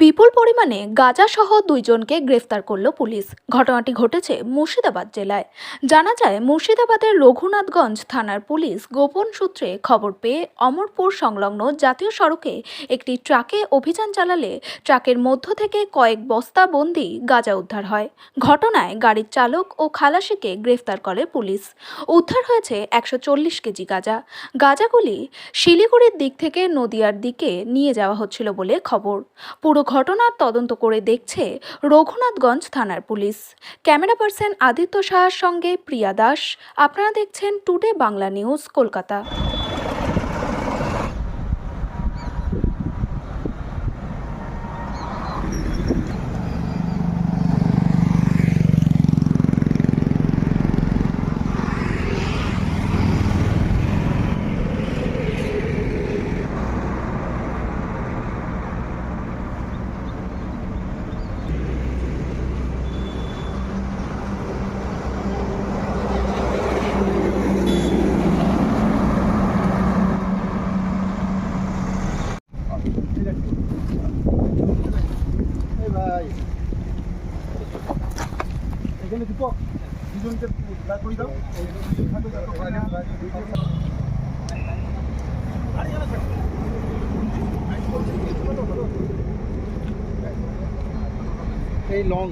বিপুল পরিমাণে গাঁজাসহ দুইজনকে গ্রেফতার করল পুলিশ। ঘটনাটি ঘটেছে মুর্শিদাবাদ জেলায়। জানা যায়, মুর্শিদাবাদের রঘুনাথগঞ্জ থানার পুলিশ গোপন সূত্রে খবর পেয়ে অমরপুর সংলগ্ন জাতীয় সড়কে একটি ট্রাকে অভিযান চালালে ট্রাকের মধ্য থেকে কয়েক বস্তা বন্দি গাঁজা উদ্ধার হয়। ঘটনায় গাড়ির চালক ও খালাসিকে গ্রেফতার করে পুলিশ। উদ্ধার হয়েছে একশো চল্লিশ কেজি গাঁজা। গাঁজাগুলি শিলিগুড়ির দিক থেকে নদিয়ার দিকে নিয়ে যাওয়া হচ্ছিল বলে খবর। পুরো ঘটনার তদন্ত করে দেখছে রঘুনাথগঞ্জ থানার পুলিশ। ক্যামেরা পার্সন আদিত্য সাহার সঙ্গে প্রিয়া দাস। আপনারা দেখছেন টুডে বাংলা নিউজ, কলকাতা। ভাই এখানে দীপক দুজনকে দাঁড় করিয়ে দাও। এই লং